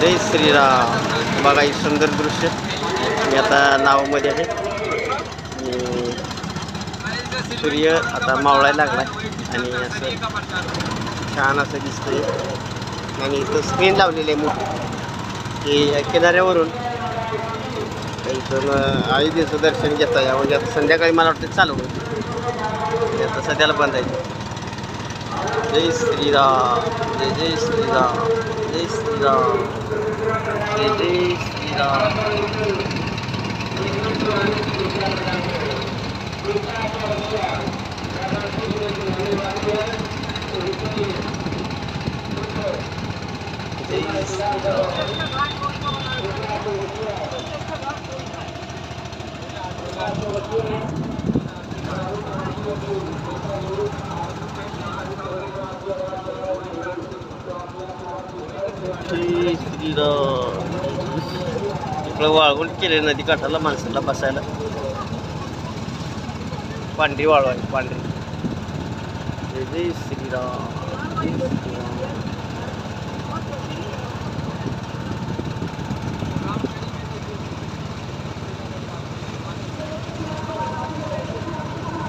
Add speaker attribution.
Speaker 1: जय श्रीराम. बघा ही सुंदर दृश्य. मी आता नावामध्ये आहे. आणि सूर्य आता मावळायला लागला आणि असं छान असं दिसतंय. आणि इथं स्क्रीन लावलेली आहे मोठी. की किनाऱ्यावरून इथून आयुधीचं दर्शन घेता या म्हणजे आता संध्याकाळी मला वाटतं चालू होईल. आता सध्याला बंद आहे. जय श्रीराम. जय जय श्रीराम. जय श्रीराम. श्रीराम जय श्रीराम वाळवण केले नदी काठाला माणसाला बसायला. पांढरी वाळू आहे पांढरी. श्रीराम श्रीराम.